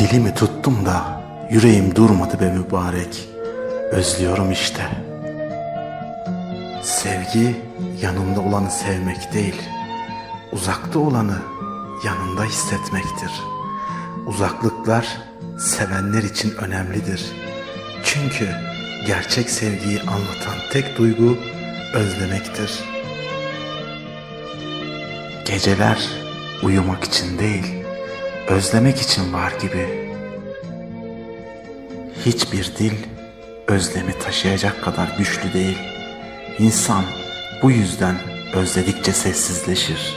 Elimi tuttum da yüreğim durmadı be mübarek. Özlüyorum işte. Sevgi yanında olanı sevmek değil, uzakta olanı yanında hissetmektir. Uzaklıklar sevenler için önemlidir. Çünkü gerçek sevgiyi anlatan tek duygu özlemektir. Geceler uyumak için değil, özlemek için var gibi. Hiçbir dil özlemi taşıyacak kadar güçlü değil. İnsan bu yüzden özledikçe sessizleşir.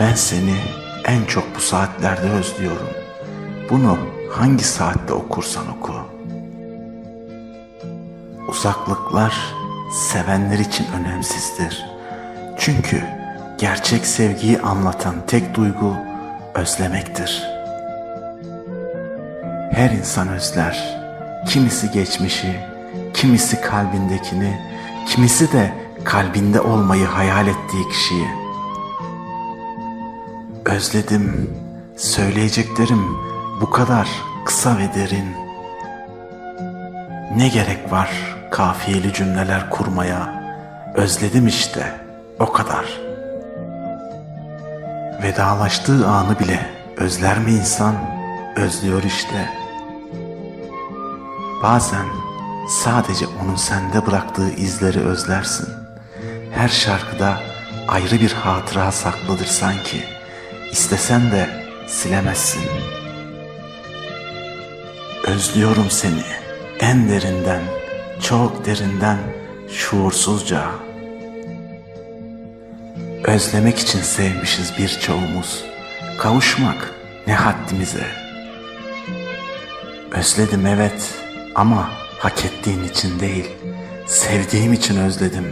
Ben seni en çok bu saatlerde özlüyorum. Bunu hangi saatte okursan oku. Uzaklıklar sevenler için önemsizdir. Çünkü gerçek sevgiyi anlatan tek duygu özlemektir. Her insan özler. Kimisi geçmişi, kimisi kalbindekini, kimisi de kalbinde olmayı hayal ettiği kişiyi. Özledim. Söyleyeceklerim bu kadar kısa ve derin. Ne gerek var kafiyeli cümleler kurmaya? Özledim işte. O kadar. Vedalaştığı anı bile özler mi insan? Özlüyor işte. Bazen sadece onun sende bıraktığı izleri özlersin. Her şarkıda ayrı bir hatıra saklıdır sanki. İstesen de silemezsin. Özlüyorum seni en derinden, çok derinden, şuursuzca. Özlemek için sevmişiz birçoğumuz. Kavuşmak ne haddimize. Özledim evet ama hak ettiğin için değil, sevdiğim için özledim.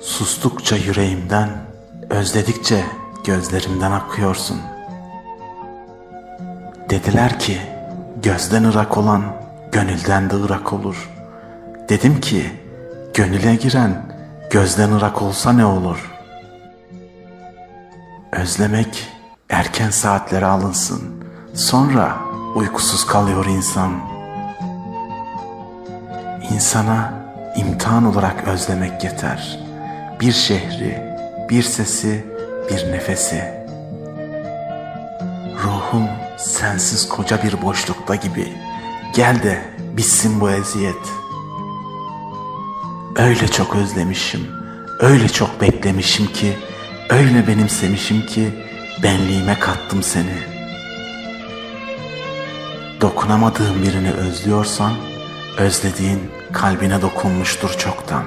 Sustukça yüreğimden, özledikçe gözlerimden akıyorsun. Dediler ki gözden ırak olan gönülden de ırak olur. Dedim ki gönüle giren gözden ırak olsa ne olur? Özlemek erken saatlere alınsın. Sonra uykusuz kalıyor insan. İnsana imtihan olarak özlemek yeter. Bir şehri, bir sesi, bir nefesi. Ruhum sensiz koca bir boşlukta gibi. Gel de bitsin bu eziyet. Öyle çok özlemişim, öyle çok beklemişim ki, öyle benimsemişim ki benliğime kattım seni. Dokunamadığın birini özlüyorsan, özlediğin kalbine dokunmuştur çoktan.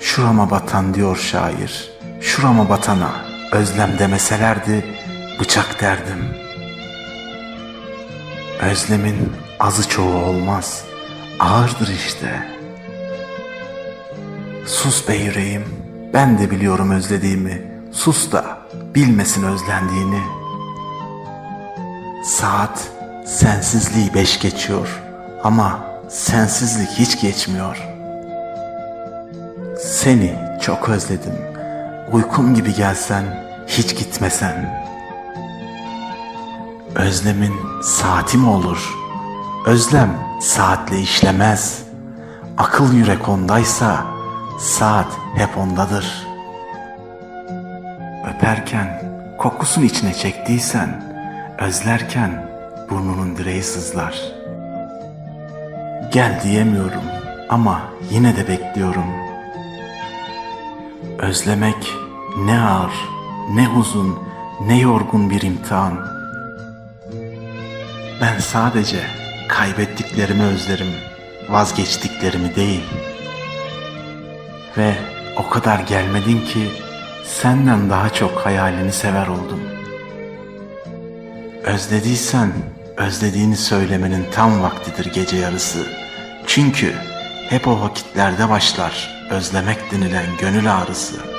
Şurama batan diyor şair, şurama batana özlem demeselerdi bıçak derdim. Özlemin azı çoğu olmaz, ağırdır işte. Sus be yüreğim, ben de biliyorum özlediğimi, sus da bilmesin özlendiğini. Saat sensizliği beş geçiyor ama sensizlik hiç geçmiyor. Seni çok özledim, uykum gibi gelsen, hiç gitmesen. Özlemin saati mi olur? Özlem saatle işlemez. Akıl yürek ondaysa saat hep ondadır. Öperken kokusunu içine çektiysen, özlerken burnunun direği sızlar. Gel diyemiyorum ama yine de bekliyorum. Özlemek ne ağır, ne uzun, ne yorgun bir imtihan. Ben sadece kaybettiklerimi özlerim, vazgeçtiklerimi değil. Ve o kadar gelmedin ki senden daha çok hayalini sever oldum. Özlediysen özlediğini söylemenin tam vaktidir gece yarısı. Çünkü hep o vakitlerde başlar özlemek denilen gönül ağrısı.''